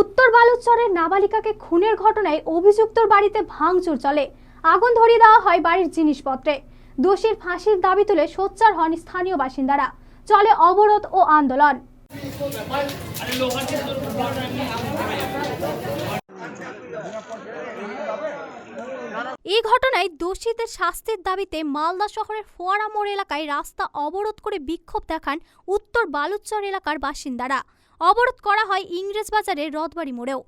উত্তর বালুচরের নাবালিকাকে খুনের ঘটনায় অভিযুক্তর বাড়িতে ভাঙচুর চলে। আগুন ধরিয়ে দেওয়া হয় বাড়ির জিনিসপত্রে। দোষীর ফাঁসির দাবি তুলে সোচ্চার হন স্থানীয় বাসিন্দারা। চলে অবরোধ ও আন্দোলন। এই ঘটনায় দোষীদের শাস্তির দাবিতে মালদা শহরের ফোয়ারা মোড় এলাকায় রাস্তা অবরোধ করে বিক্ষোভ দেখান উত্তর বালুচর এলাকার বাসিন্দারা। অবরোধ করা হয় ইংরেজ বাজারের রথবাড়ি মোড়েও।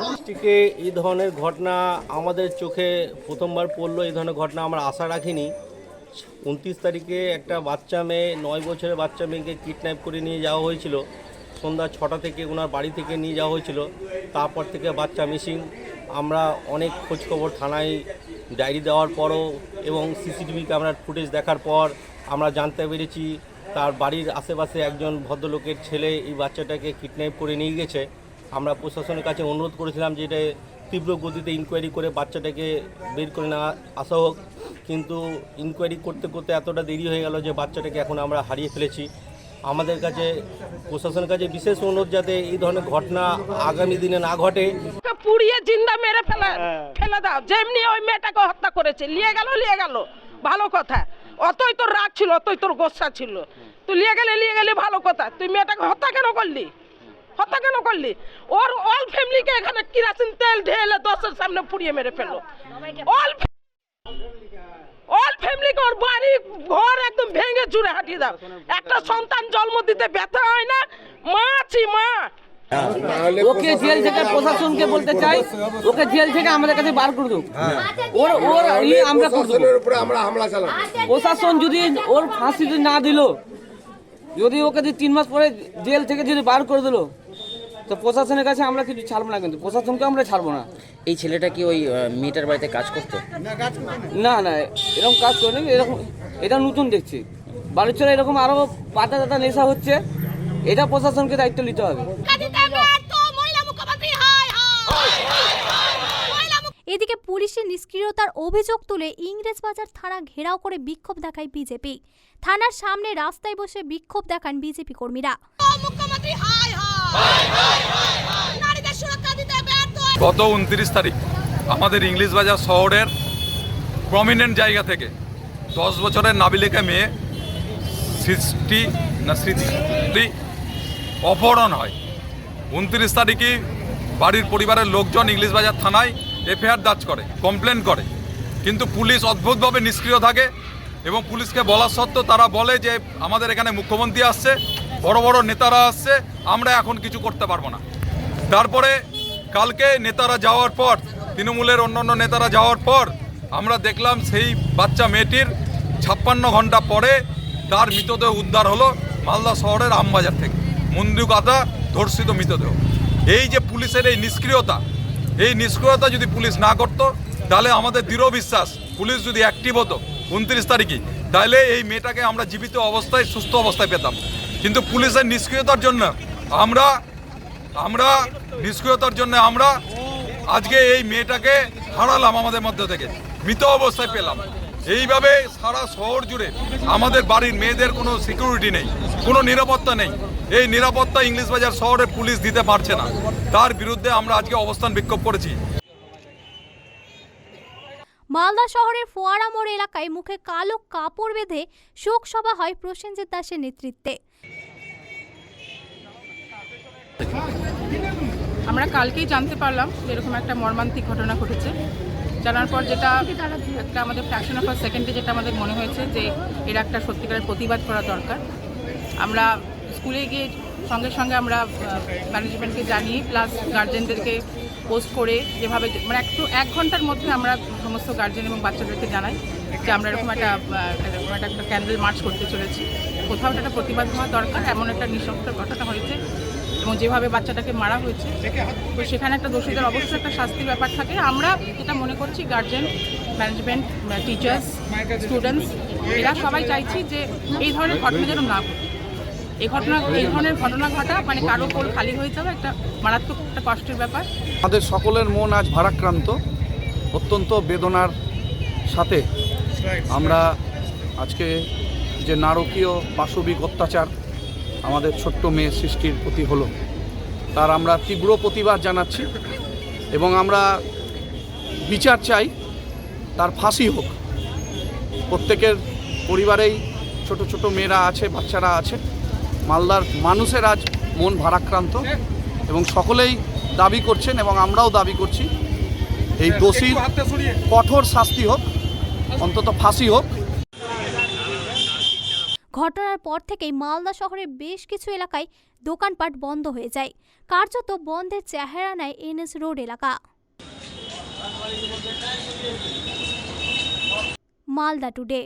ডিস্ট্রিক্টে এই ধরনের ঘটনা আমাদের চোখে প্রথমবার পড়ল, এই ধরনের ঘটনা আমরা আশা রাখিনি। উনত্রিশ তারিখে একটা বাচ্চা মেয়ে, নয় বছরের বাচ্চা মেয়েকে কিডন্যাপ করে নিয়ে যাওয়া হয়েছিল। সন্ধ্যা ছটা থেকে ওনার বাড়ি থেকে নিয়ে যাওয়া হয়েছিল। তারপর থেকে বাচ্চা মিসিং আমরা অনেক খোঁজখবর থানায় ডায়েরি দেওয়ার পরও এবং সিসিটিভি ক্যামেরার ফুটেজ দেখার পর আমরা জানতে পেরেছি তার বাড়ির আশেপাশে একজন ভদ্রলোকের ছেলে এই বাচ্চাটাকে কিডন্যাপ করে নিয়ে গেছে। আমরা প্রশাসনের কাছে অনুরোধ করেছিলাম যে এটা তীব্র গতিতে ইনকোয়ারি করে বাচ্চাটাকে বের করে নেওয়া আসা হোক। কিন্তু ইনকোয়ারি করতে করতে এতটা দেরি হয়ে গেল যে বাচ্চাটাকে এখন আমরা হারিয়ে ফেলেছি। আমাদের কাছে প্রশাসনের কাছে বিশেষ অনুরোধ যাতে এই ধরনের ঘটনা আগামী দিনে না ঘটে। পুড়িয়ে জিন্দা মেরে ফেলে ফেলে দাও। যেমনি ওই মেয়েটাকে হত্যা করেছে নিয়ে গেল নিয়ে গেল। ভালো কথা। অতই তোর রাগ ছিল, অতই তোর গোসা ছিল। তুই নিয়ে গেলে নিয়ে গেলি, ভালো কথা। তুই মেয়েটাকে হত্যা কেন করলি? হত্যা কেন করলি? ওর অল ফ্যামিলিকে এখানে কিরাসিন তেল ঢেলে দশের সামনে পুড়িয়ে মেরে ফেলল। অল অল ফ্যামিলিকে ওর বাড়ি, ঘর একদম ভেঙে চুরে হাঁটিয়ে দাও। একটা সন্তান জন্ম দিতে ব্যথা হয় না? মা আছি মা ওকে জেল থেকে প্রশাসনকে বলতে চাই ওকে জেল থেকে আমাদের কাছে বার করে দেবো ওর ওর ই আমরা করে দেবো প্রশাসন যদি ওর ফাঁসি যদি না দিল যদি ওকে যদি তিন মাস পরে জেল থেকে যদি বার করে দিল তো প্রশাসনের কাছে আমরা কিছু ছাড়বো না কিন্তু প্রশাসনকে আমরা ছাড়বো না। এই ছেলেটা কি ওই মেয়েটার বাড়িতে কাজ করতো? না না। এরকম কাজ করে এরকম এটা নতুন দেখছি। বাড়ির বালুচরে এরকম আরও পাতা টাতা নেশা হচ্ছে এটা প্রশাসনকে দায়িত্ব নিতে হবে। এদিকে পুলিশের নিষ্ক্রিয়তার অভিযোগ তুলে ইংরেজ বাজার থানা ঘেরাও করে বিক্ষোভ দেখায় বিজেপি। থানার সামনে রাস্তায় বসে বিক্ষোভ দেখান বিজেপি কর্মীরা। গত উনত্রিশ তারিখ আমাদের ইংলিশ বাজার শহরের প্রমিনেন্ট জায়গা থেকে দশ বছরের নাবিলিকা মেয়ে সৃষ্টি না স্মৃতি অপহরণ হয়। উনত্রিশ তারিখে বাড়ির পরিবারের লোকজন ইংলিশ বাজার থানায় এফআইআর দাজ করে কমপ্লেন করে। কিন্তু পুলিশ অদ্ভুতভাবে নিষ্ক্রিয় থাকে এবং পুলিশকে বলা সত্ত্বেও তারা বলে যে, আমাদের এখানে মুখ্যমন্ত্রী আসছে, বড় বড় নেতারা আসছে, আমরা এখন কিছু করতে পারব না। তারপরে কালকে নেতারা যাওয়ার পর, তৃণমূলের অন্যান্য নেতারা যাওয়ার পর, আমরা দেখলাম সেই বাচ্চা মেয়েটির ছাপ্পান্ন ঘণ্টা পরে তার মৃতদেহ উদ্ধার হলো মালদা শহরের আমবাজার থেকে। মন্দুকাতা ধর্ষিত মৃতদেহ। এই যে পুলিশের এই নিষ্ক্রিয়তা এই নিষ্ক্রিয়তা যদি পুলিশ না করত, তাহলে আমাদের দৃঢ় বিশ্বাস, পুলিশ যদি অ্যাক্টিভ হতো উনত্রিশ তারিখে, তাহলে এই মেয়েটাকে আমরা জীবিত অবস্থায়, সুস্থ অবস্থায় পেতাম। কিন্তু পুলিশের নিষ্ক্রিয়তার জন্য আমরা আমরা নিষ্ক্রিয়তার জন্য আমরা আজকে এই মেয়েটাকে হারালাম আমাদের মধ্যে থেকে, মৃত অবস্থায় পেলাম। এইভাবে সারা শহর জুড়ে আমাদের বাড়ির মেয়েদের কোনো সিকিউরিটি নেই কোনো নিরাপত্তা নেই। এই নিরাপত্তা ইংলিশ বাজার শহরে পুলিশ দিতে পারছে না। তার বিরুদ্ধে আমরা আজকে অবস্থান বিক্ষোভ করেছি। মালদা শহরের ফোয়ারা মোড় এলাকায় মুখে কালো কাপড় বেঁধে শোক সভা হয় প্রসেনজিৎ দাসের নেতৃত্বে। আমরা কালকেই জানতে পারলাম এরকম একটা মর্মান্তিক ঘটনা ঘটেছে। জানার পর যেটা একটা আমাদের ফ্র্যাকশন অফ সেকেন্ডে যেটা আমাদের মনে হয়েছে যে এর একটা সত্যিকারের প্রতিবাদ করা দরকার। আমরা স্কুলে গিয়ে সঙ্গে সঙ্গে আমরা ম্যানেজমেন্টকে জানিয়ে প্লাস গার্জেনদেরকে পোস্ট করে যেভাবে মানে একটু এক ঘণ্টার মধ্যে আমরা সমস্ত গার্জেন এবং বাচ্চাদেরকে জানাই যে আমরা এরকম একটা একটা ক্যান্ডেল মার্চ করতে চলেছি। কোথাও একটা প্রতিবাদ হওয়া দরকার, এমন একটা নৃশংস ঘটনা হয়েছে এবং যেভাবে বাচ্চাটাকে মারা হয়েছে, তো সেখানে একটা দোষীদের অবশ্যই একটা শাস্তির ব্যাপার থাকে। আমরা যেটা মনে করছি গার্জেন ম্যানেজমেন্ট টিচার্স স্টুডেন্টস এরা সবাই চাইছি যে এই ধরনের ঘটনা যেন না ঘটে। এই ঘটনা, এই ধরনের ঘটনা ঘটা মানে কারও কোল খালি হয়ে যাবে একটা মারাত্মক একটা কষ্টের ব্যাপার। আমাদের সকলের মন আজ ভারাক্রান্ত, অত্যন্ত বেদনার সাথে আমরা আজকে যে নারকীয় পাশবিক অত্যাচার আমাদের ছোট্ট মেয়ে সৃষ্টির প্রতি হলো। তার আমরা তীব্র প্রতিবাদ জানাচ্ছি এবং আমরা বিচার চাই তার ফাঁসি হোক। প্রত্যেকের পরিবারেই ছোট ছোট মেয়েরা আছে, বাচ্চারা আছে। মালদার মানুষের আজ মন ভারাক্রান্ত এবং সকলেই দাবি করছেন এবং আমরাও দাবি করছি, এই দোষীর কঠোর শাস্তি হোক, অন্তত ফাঁসি হোক। ঘটনার পর থেকেই মালদা শহরের বেশ কিছু এলাকায় দোকানপাট বন্ধ হয়ে যায়। কার্যত বন্ধের চেহারা নেয় এনএস রোড এলাকা। মালদা টুডে।